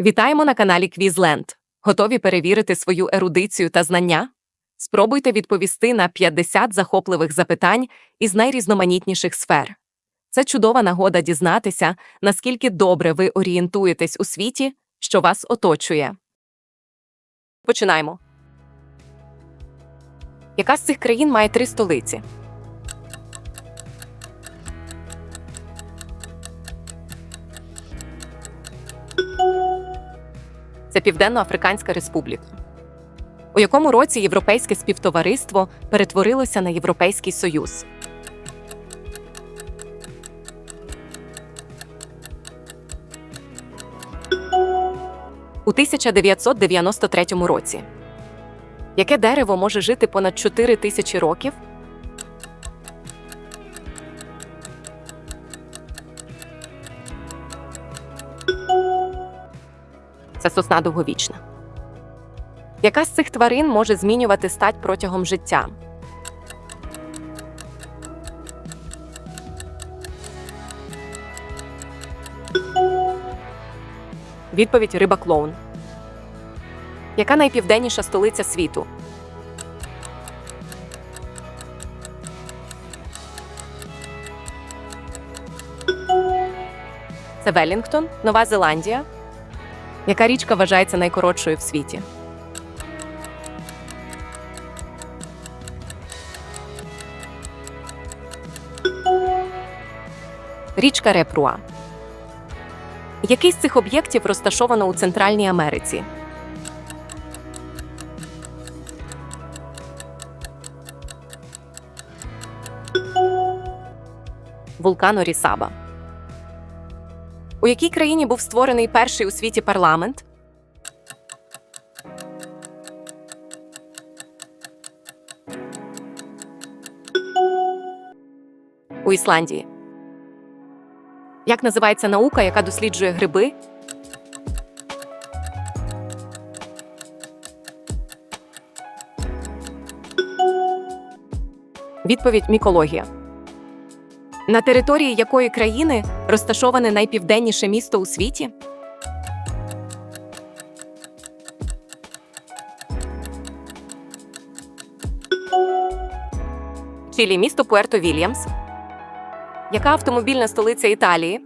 Вітаємо на каналі Квізленд. Готові перевірити свою ерудицію та знання? Спробуйте відповісти на 50 захопливих запитань із найрізноманітніших сфер. Це чудова нагода дізнатися, наскільки добре ви орієнтуєтесь у світі, що вас оточує. Починаємо. Яка з цих країн має три столиці? Це Південно-Африканська Республіка. У якому році Європейське співтовариство перетворилося на Європейський Союз? У 1993 році. Яке дерево може жити понад 4 тисячі років? Це сосна довговічна. Яка з цих тварин може змінювати стать протягом життя? Відповідь риба клоун. Яка найпівденніша столиця світу? Це Велінгтон, Нова Зеландія. Яка річка вважається найкоротшою в світі? Річка Репруа. Який з цих об'єктів розташовано у Центральній Америці? Вулкан Орісаба. У якій країні був створений перший у світі парламент? У Ісландії. Як називається наука, яка досліджує гриби? Відповідь мікологія. На території якої країни розташоване найпівденніше місто у світі? Чилі місто Пуерто Вільямс. Яка автомобільна столиця Італії?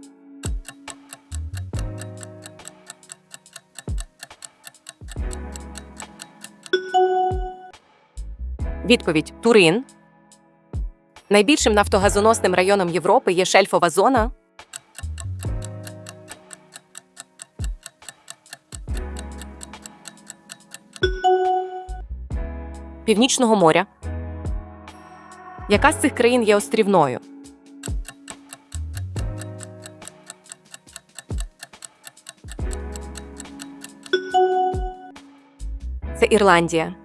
Відповідь Турин. Найбільшим нафтогазоносним районом Європи є шельфова зона. Північного моря. Яка з цих країн є острівною? Це Ірландія.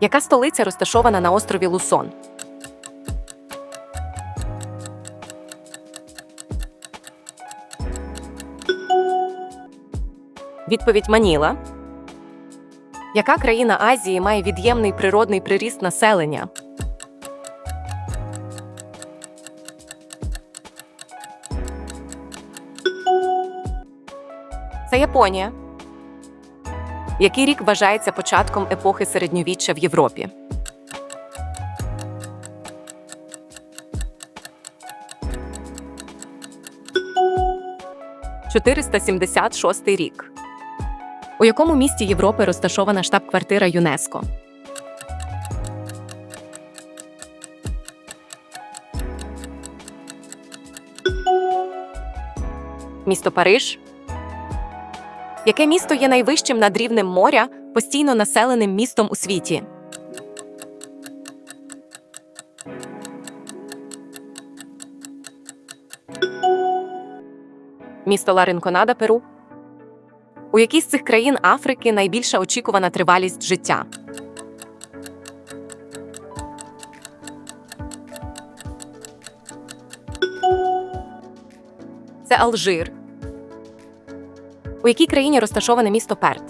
Яка столиця розташована на острові Лусон? Відповідь Маніла. Яка країна Азії має від'ємний природний приріст населення? Це Японія. Який рік вважається початком епохи середньовіччя в Європі? «476 рік. У якому місті Європи розташована штаб-квартира ЮНЕСКО? Місто Париж. Яке місто є найвищим над рівнем моря, постійно населеним містом у світі? Місто Ларинконада, Перу. У якій з цих країн Африки найбільша очікувана тривалість життя? Це Алжир. У якій країні розташоване місто Перт?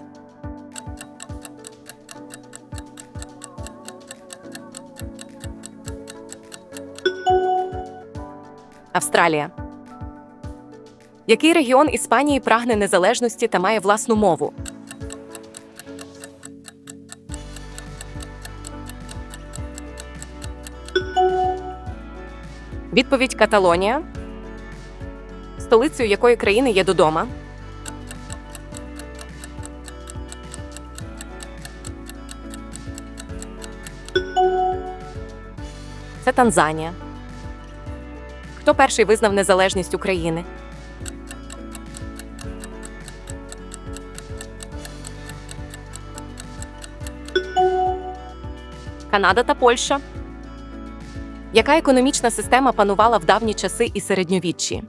Австралія. Який регіон Іспанії прагне незалежності та має власну мову? Відповідь Каталонія. Столицею якої країни є Додома? Це Танзанія. Хто перший визнав незалежність України? Канада та Польща. Яка економічна система панувала в давні часи і середньовіччі?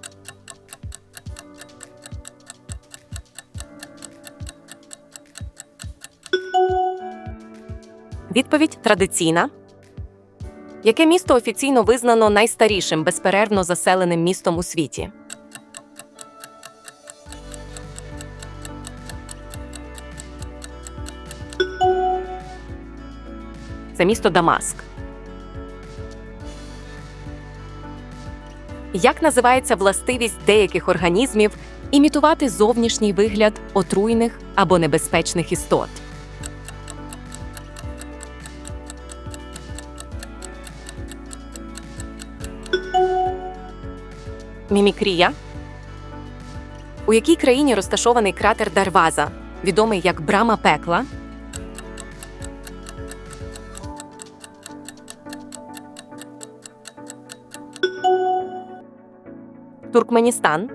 Відповідь традиційна. Яке місто офіційно визнано найстарішим безперервно заселеним містом у світі? Це місто Дамаск. Як називається властивість деяких організмів імітувати зовнішній вигляд отруйних або небезпечних істот? Мімікрія. У якій країні розташований кратер Дарваза, відомий як Брама пекла? Туркменістан.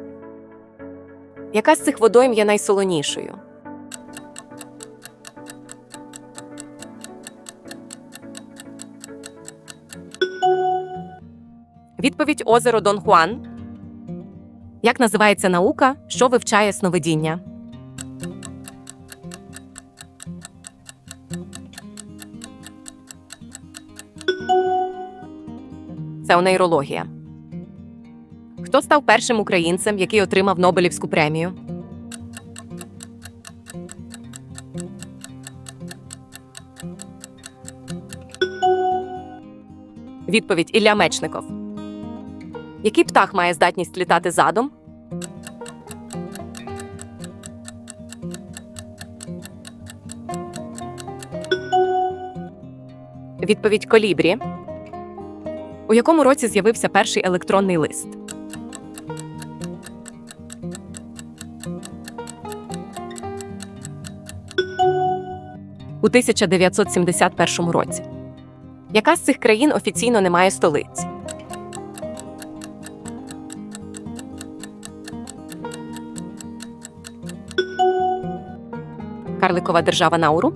Яка з цих водойм є найсолонішою? Відповідь озеро Дон Хуан. Як називається наука, що вивчає сновидіння? Це онейрологія. Хто став першим українцем, який отримав Нобелівську премію? Відповідь Ілля Мечников. Який птах має здатність літати задом? Відповідь Колібрі. У якому році з'явився перший електронний лист? У 1971 році. Яка з цих країн офіційно не має столиць? Карликова держава Науру.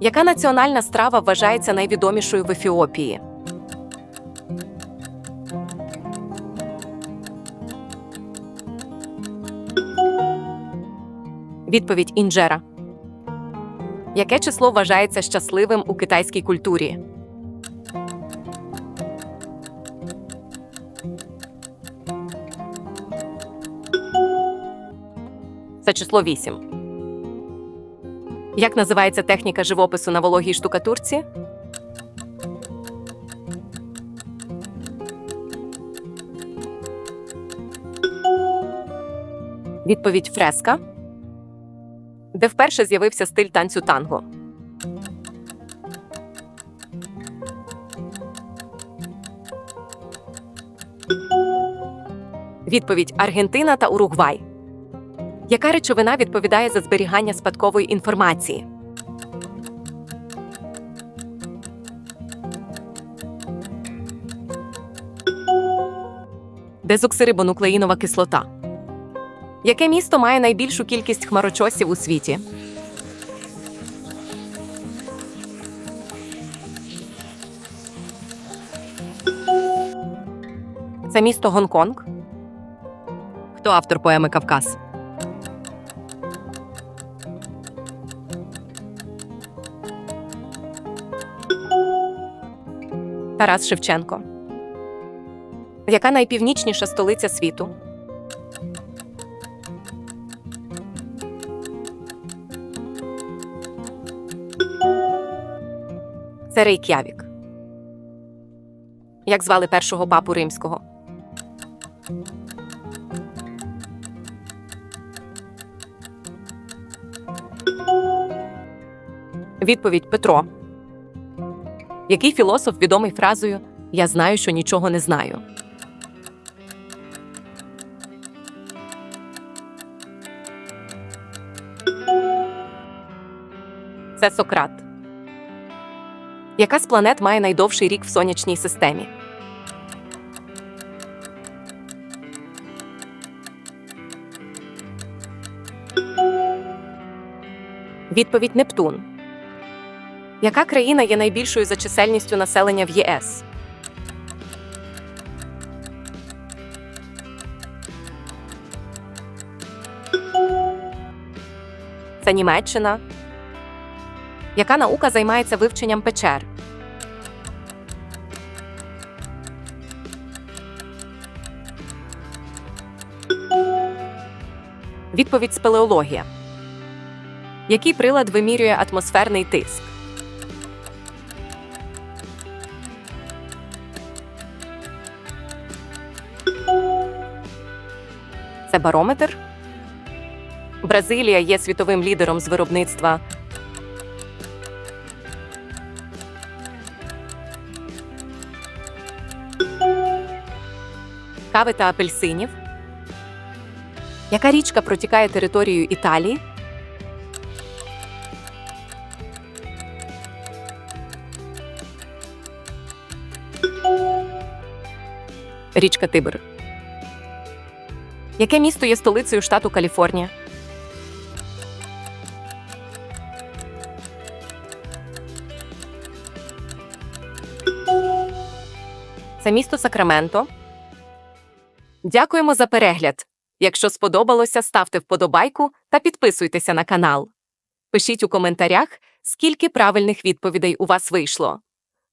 Яка національна страва вважається найвідомішою в Ефіопії? Відповідь інжера. Яке число вважається щасливим у китайській культурі? Це число 8. Як називається техніка живопису на вологій штукатурці? Відповідь фреска. Де вперше з'явився стиль танцю танго. Відповідь Аргентина та Уругвай. Яка речовина відповідає за зберігання спадкової інформації? Дезоксирибонуклеїнова кислота. Яке місто має найбільшу кількість хмарочосів у світі? Це місто Гонконг. Хто автор поеми Кавказ? Тарас Шевченко. Яка найпівнічніша столиця світу? Рейк'явік. Як звали першого папу римського? Відповідь Петро. Який філософ відомий фразою Я знаю, що нічого не знаю. Це Сократ. Яка з планет має найдовший рік в сонячній системі? Відповідь Нептун. Яка країна є найбільшою за чисельністю населення в ЄС? Це Німеччина. Яка наука займається вивченням печер? Відповідь спелеологія. Який прилад вимірює атмосферний тиск? Це барометр. Бразилія є світовим лідером з виробництва. Кави та апельсинів. Яка річка протікає територією Італії? Річка Тибр. Яке місто є столицею штату Каліфорнія? Це місто Сакраменто. Дякуємо за перегляд. Якщо сподобалося, ставте вподобайку та підписуйтеся на канал. Пишіть у коментарях, скільки правильних відповідей у вас вийшло.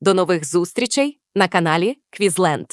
До нових зустрічей на каналі Квізленд.